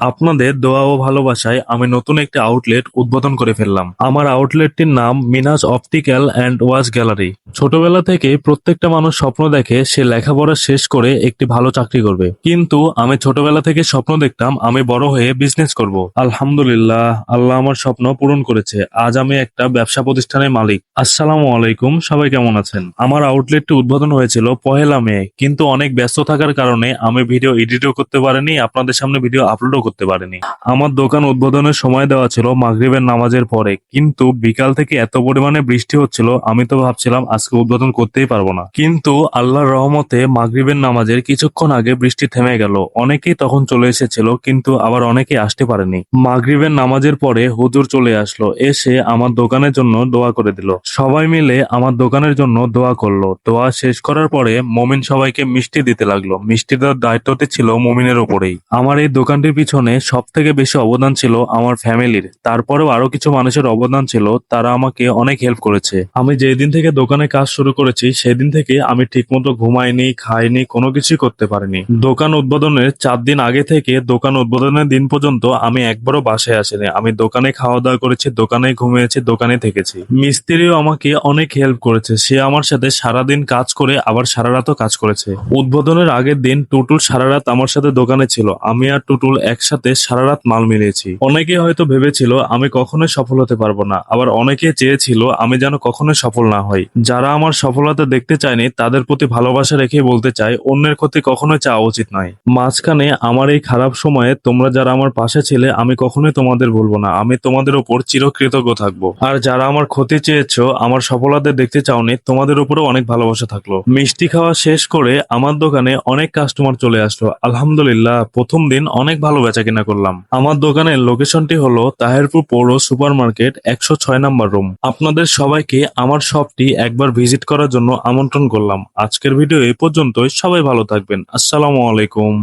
আপনাদের দোয়া ও ভালোবাসায় আমি নতুন একটি আউটলেট উদ্বোধন করে ফেললাম। আমার আউটলেটটির নাম মিনাস অপটিক্যাল অ্যান্ড ওয়াচ গ্যালারি। ছোটবেলা থেকে প্রত্যেকটা মানুষ স্বপ্ন দেখে সে লেখাপড়া শেষ করে একটি ভালো চাকরি করবে। কিন্তু আমি ছোটবেলা থেকে স্বপ্ন দেখতাম আমি বড় হয়ে বিজনেস করব। আলহামদুলিল্লাহ, আল্লাহ আমার স্বপ্ন পূরণ করেছে। আজ আমি একটা ব্যবসা প্রতিষ্ঠানের মালিক। আসসালামু আলাইকুম, সবাই কেমন আছেন? আমার আউটলেটটি উদ্বোধন হয়েছিল পহেলা মে, কিন্তু অনেক ব্যস্ত থাকার কারণে আমি ভিডিও এডিটও করতে পারিনি। আপনাদের সামনে ভিডিও আপলোডও করতে পারিনি। আমার দোকান উদ্বোধনের সময় দেওয়া ছিল মাগরিবের নামাজের পরে। কিন্তু বিকাল থেকে এত পরিমাণে বৃষ্টি হচ্ছিল, আমি তো ভাবছিলাম আজকে উদ্বোধন করতেই পারব না। কিন্তু আল্লাহর রহমতে মাগরিবের নামাজের কিছুক্ষণ আগে বৃষ্টি থেমে গেল। অনেকেই তখন চলে এসেছিল, কিন্তু আবার অনেকেই আসতে পারেনি। মাগরিবের নামাজের পরে হুজুর চলে আসলো, এসে আমার দোকানের জন্য দোয়া করে দিল। সবাই মিলে আমার দোকানের জন্য দোয়া করল। দোয়া শেষ করার পরে মমিন সবাইকে মিষ্টি দিতে লাগল। মিষ্টি দেওয়ার দায়িত্বটি ছিল মমিনের উপরেই আমার এই দোকানটির পিছনে সব থেকে বেশি অবদান ছিল আমার ফ্যামিলির। তারপরেও আরও কিছু মানুষের অবদান ছিল, তারা আমাকে অনেক হেল্প করেছে। আমি যেই দিন থেকে দোকানে কাজ শুরু করেছি, সেদিন থেকে আমি ঠিকমতো ঘুমাইনি, খাইনি, কোনো কিছুই করতে পারিনি। দোকান উদ্বোধনের চার দিন আগে থেকে দোকান উদ্বোধনের দিন পর্যন্ত আমি একবারও বাসায় আসিনি। আমি দোকানে খাওয়া দাওয়া করেছি, দোকানে ঘুমিয়েছি, দোকানে থেকেছি। মিস্ত্রিও আমাকে অনেক হেল্প করেছে। সে আমার সাথে সারাদিন কাজ করে, আবার সারা রাতও কাজ করেছে। উদ্বোধনের আগের দিন টুটুল সারা রাত আমার সাথে দোকানে ছিল। আমি আর টুটুল একসাথে সারা রাত মাল মিলিয়েছি। অনেকে হয়তো ভেবেছিল, আমি কখনোই সফল হতে পারব না। আবার অনেকে চেয়েছিল, আমি যেন কখনোই সফল না হই। যারা আমার সফলতা দেখতে চায়নি, তাদের প্রতি ভালোবাসা রেখে বলতে চাই, অন্যের ক্ষতি কখনোই চাওয়া উচিত নয়। মাঝখানে আমার এই খারাপ সময়ে তোমরা যারা আমার পাশে ছিলে, আমি কখনোই তোমাদের বলব না। আমি তোমাদের উপর চিরকৃতজ্ঞ থাকব। আর যারা আমার ক্ষতি চেয়েছো, আমার সফলতা দেখতে চাওনি, তোমাদের উপরেও অনেক ভালোবাসা থাকল। মিষ্টি খাওয়া শেষ করে আমার দোকানে অনেক কাস্টমার চলে আসলো। আলহামদুলিল্লাহ, প্রথম দিন অনেক ভালো বেচা কিনা করলাম। আমার দোকানের লোকেশনটি হলো তাহেরপুর পৌর সুপার মার্কেট একশো ছয় নম্বর রুম। আপনাদের সবাইকে আমার শপটি একবার ভিজিট করার জন্য আমন্ত্রণ করলাম। আজকের ভিডিও এ পর্যন্তই। সবাই ভালো থাকবেন। আসসালামু আলাইকুম।